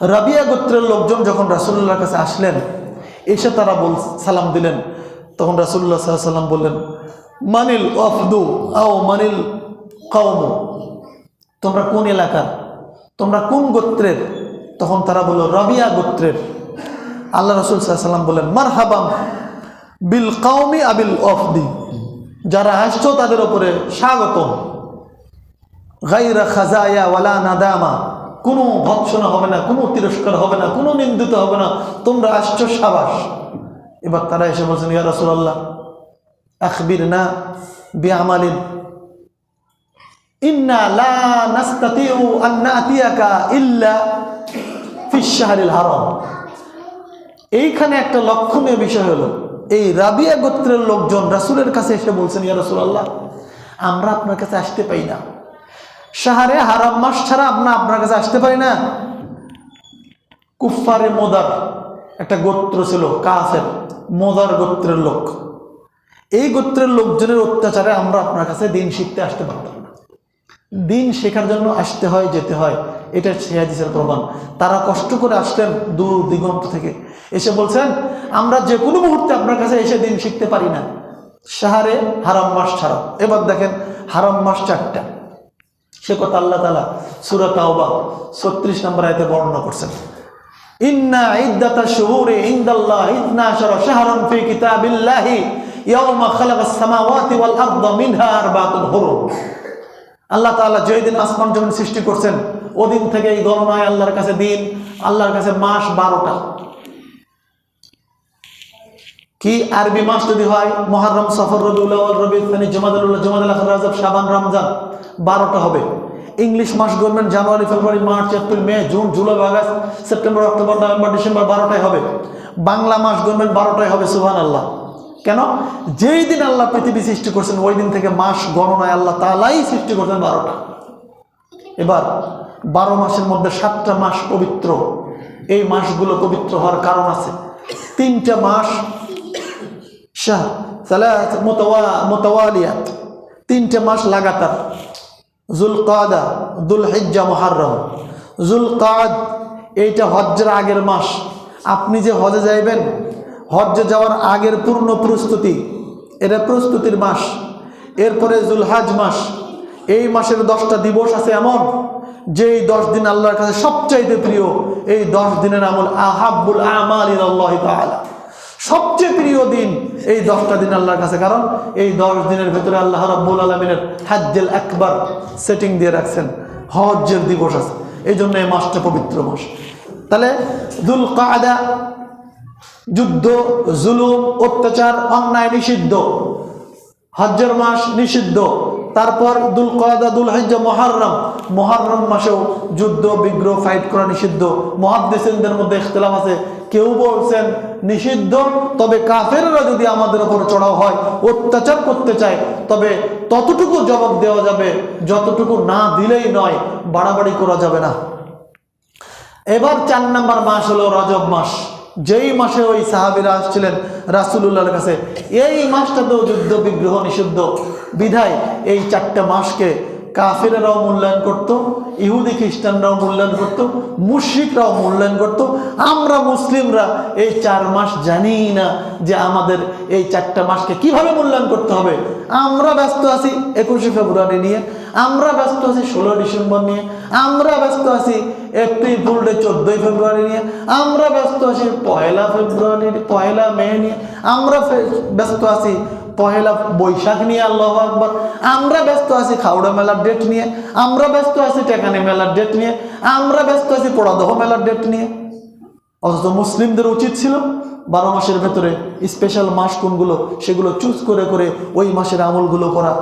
রাবিয়া গোত্রের লোকজন যখন রাসুল্লাহর কাছে আসলেন, এসে তারা বল, সালাম দিলেন। তখন রাসুল্লাহ সাল্লাম বললেন, মানিল অফদু আও মানিল কৌম তোমরা কোন এলাকার? তোমরা কোন গোত্রের? তখন তারা বলল, রবিয়া গোত্রের। আল্লাহ রসুল সাল্লাম বললেন মার হাবাম বিল কাউমি আবিল অফদি যারা আসছো তাদের ওপরে স্বাগতম। গাইরা খাজায়া ওয়ালা নাদামা। কোনো ভৎসনা হবে না, কোনো তিরস্কার হবে না, কোনো নিন্দিত হবে না। তোমরা আসছো সাবাস। এবার তারা এসে বলছেন, ইয়া রসুল্লাহ আখবির না শাহরিল হারাম। এইখানে একটা লক্ষণীয় বিষয় হলো, এই রাবিয়া গোত্রের লোকজন রাসূলের কাছে এসে বলছেন, ইয়া রাসূলুল্লাহ, আমরা আপনার কাছে আসতে পাই না। শাহরে হারাম মাস ছাড়া আমরা আপনার কাছে আসতে পারি না। কুফারে মোদার, একটা গোত্র ছিল, কাফের, মোদার গোত্রের লোক। এই গোত্রের লোকজনের অত্যাচারে আমরা আপনার কাছে দিন শিখতে আসতে পারতাম না। দিন শেখার জন্য আসতে হয়, যেতে হয়, এটা শেহাদিসের প্রমাণ। তারা কষ্ট করে আসলেন দূর দিগন্ত থেকে। এসে বলছেন, আমরা যে কোনো মুহূর্তে আপনার কাছে এসে দিন শিখতে পারি না। সাহারে হারাম মাস ছাড়া এবার দেখেন, হারাম মাস চারটা। সে কথা আল্লাহ তালা সুরা তাওবা ছত্রিশ নম্বর আয়তে বর্ণনা করছেন। ইন্না ইদ্দাতা শুহুরে ইনদাল্লাহ ইদনা আশারা শাহরান ফি কিতাবিল্লাহি ইয়াউমা খালাকাস সামাওয়াতি ওয়াল আরদা মিনহা আরবাতুন হুরুম। আল্লাহ তাআলা যেই দিন আসমান জমিন সৃষ্টি করছেন, ওদিন থেকে এই গণনায় আল্লাহর কাছে দিন, আল্লাহর কাছে মাস বারোটা। কি আরবি মাস যদি হয়? মহারম, সফর, রবিউল রবি থানি জমাদুল্লাহ জমাদুল রাজব, শাবান, রমজান, বারোটা হবে। ইংলিশ মাস government January, February, March, April, May, June, July, August, September, October, November, December বারোটায় হবে। বাংলা মাস গভর্নমেন্ট বারোটায় হবে সুহান আল্লাহ কেন? যেই দিন আল্লাহ পৃথিবী সৃষ্টি করছেন, ওই দিন থেকে মাস গণনায় আল্লাহ তালাই সৃষ্টি করছেন বারোটা। এবার বারো মাসের মধ্যে সাতটা মাস পবিত্র। এই মাসগুলো পবিত্র হওয়ার কারণ আছে। তিনটা মাস শাহ, সালাত, মোতাওয়া, মোতাওয়ালিয়াত, তিনটে মাস লাগাতার। জুল কাদা দুল হিজ্জা মহারম জুল কাদ এইটা হজ্জের আগের মাস। আপনি যে হজে যাইবেন, হজ্জে যাওয়ার আগের পূর্ণ প্রস্তুতি, এটা প্রস্তুতির মাস। এরপরে জুলহাজ মাস। এই মাসের দশটা দিবস আছে এমন যে এই দশ দিন আল্লাহর কাছে সবচাইতে প্রিয়, এই দশ দিনের আমল আহাব্বুল আমাল আল্লাহ তাআলা। সবচেয়ে প্রিয় দিন এই দশটা দিন আল্লাহর কাছে। কারণ এই দশ দিনের ভেতরে আল্লাহ রব্বুল আলমিনের হাজ্জেল একবার সেটিং দিয়ে রাখছেন। হজ্জের দিবস আছে। এই জন্য এই মাসটা পবিত্র মাস। তাহলে দুল কায়দা যুদ্ধ, জুলুম, অত্যাচার, অন্যায় নিষিদ্ধ। হজ্জের মাস নিষিদ্ধ। তারপর দুল কয়দা দুল হজ্জ মহারম মহারম মাসেও যুদ্ধ, বিগ্রহ ফাইট করা নিষিদ্ধ। মহাদ্দেসিনদের মধ্যে ইখতলাফ আছে। কেউ বলছেন নিষিদ্ধ, তবে কাফেররা যদি আমাদের ওপর চড়াও হয়, অত্যাচার করতে চায়, তবে ততটুকু জবাব দেওয়া যাবে, যতটুকু না দিলেই নয়, বাড়াবাড়ি করা যাবে না। এবার চার নাম্বার মাস হলো রজব মাস। যেই মাসে ওই সাহাবিরা আসছিলেন রাসুলুল্লাহর কাছে, এই মাসটাতেও যুদ্ধ বিগ্রহ নিষিদ্ধ। বিধায় এই চারটা মাসকে কাফেরাও মূল্যায়ন করত, ইহুদি খ্রিস্টানরাও মূল্যায়ন করত, মুশ্রিকরাও মূল্যায়ন করত। আমরা মুসলিমরা এই চার মাস জানি না যে আমাদের এই চারটা মাসকে কীভাবে মূল্যায়ন করতে হবে। আমরা ব্যস্ত আছি একুশে ফেব্রুয়ারি নিয়ে। আমরা ব্যস্ত আছি ষোলো ডিসেম্বর নিয়ে, আমরা ব্যস্ত আছি এপ্রিল ফুল ডে চোদ্দোই ফেব্রুয়ারি নিয়ে, আমরা ব্যস্ত আছি পয়লা ফেব্রুয়ারি, পয়লা মে নিয়ে, আমরা ব্যস্ত আছি পহেলা বৈশাখ নিয়ে, আল্লাহ আকবর। আমরা ব্যস্ত আছি খাউড়া মেলার ডেট নিয়ে, আমরা ব্যস্ত আছি টেকানি মেলার ডেট নিয়ে, আমরা ব্যস্ত আছি পোড়াদহ মেলার ডেট নিয়ে। অথচ মুসলিমদের উচিত ছিল বারো মাসের ভেতরে স্পেশাল মাস কোনগুলো, সেগুলো চুজ করে করে ওই মাসের আমলগুলো করা।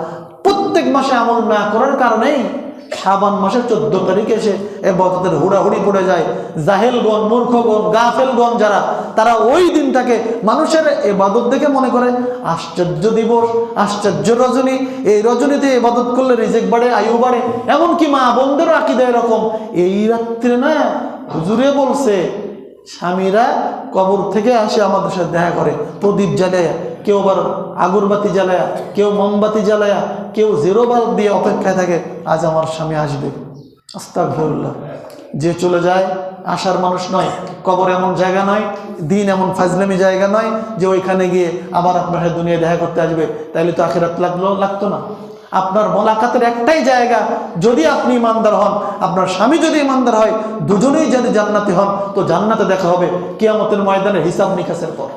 প্রত্যেক মাসে আমল না করার কারণেই সাবান মাসের চোদ্দ তারিখে এসে এবাদতের হুড়াহুড়ি পড়ে যায়। জাহেলগণ, মূর্খগণ, গাফেলগণ যারা, তারা ওই দিনটাকে মানুষের এবাদত দেখে মনে করে, আশ্চর্য দিবস, আশ্চর্য রজনী, এই রজনীতে এবাদত করলে রিজেক বাড়ে, আয়ু বাড়ে, এমনকি মা বোনদেরও দেয় এরকম। এই রাত্রে না হুজুরে বলছে স্বামীরা কবর থেকে আসে আমাদের সাথে দেখা করে। প্রদীপ জ্বালায়া, কেউ আবার আগরবাতি জ্বালায়া, কেউ মোমবাতি জ্বালায়া, কেউ জিরো বাল্ব দিয়ে অপেক্ষায় থাকে, আজ আমার স্বামী আসবে। আস্তাগফিরুল্লাহ। যে চলে যায় আসার মানুষ নয়, কবর এমন জায়গা নয়, দিন এমন ফাজলামি জায়গা নয়, যে ওইখানে গিয়ে আবার আপনার সাথে দুনিয়ায় দেখা করতে আসবে। তাইলে তো আখেরাত লাগল, লাগতো না। আপনার মোলাকাতের একটাই জায়গা, যদি আপনি ইমানদার হন, আপনার স্বামী যদি ইমানদার হয়, দুজনেই যদি জান্নাতি হন, তো জান্নাতে দেখা হবে কিয়ামতের ময়দানে হিসাব নিকাশের পর।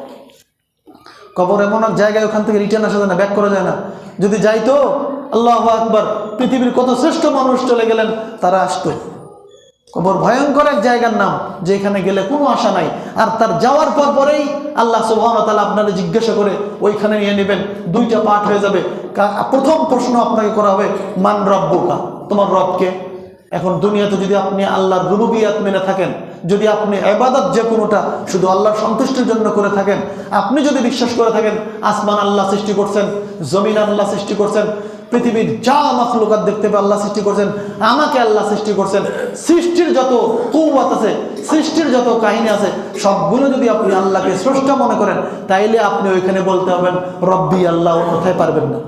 কবর এমন এক জায়গায় ওখান থেকে রিটার্ন আসা যায় না ব্যাক করা যায় না। যদি যাইতো, আল্লাহ আকবর, পৃথিবীর কত শ্রেষ্ঠ মানুষ চলে গেলেন, তারা আসতো। কবর ভয়ঙ্কর এক জায়গার নাম, যেখানে গেলে কোনো আশা নাই। আর তার যাওয়ার পর পরেই আল্লাহ সুবহান তালা আপনারা জিজ্ঞাসা করে, ওইখানে নিয়ে নেবেন, দুইটা পাঠ হয়ে যাবে। প্রথম প্রশ্ন আপনাকে করা হবে, মান রব্বুকা? তোমার রবকে এখন দুনিয়াতে যদি আপনি আল্লাহর রুবুবিয়াত মেনে থাকেন, যদি আপনি এবাদত যে কোনোটা শুধু আল্লাহর সন্তুষ্টির জন্য করে থাকেন, আপনি যদি বিশ্বাস করে থাকেন, আসমান আল্লাহ সৃষ্টি করছেন, জমিন আল্লাহ সৃষ্টি করছেন, পৃথিবীর যা মাখলুকাত দেখতে পাবে আল্লাহ সৃষ্টি করছেন, আমাকে আল্লাহ সৃষ্টি করছেন, সৃষ্টির যত কৌবাত আছে, সৃষ্টির যত কাহিনী আছে, সবগুলো যদি আপনি আল্লাহকে স্রষ্টা মনে করেন, তাইলে আপনি ওইখানে বলতে হবেন রব্বি আল্লাহ কোথায় পারবেন না।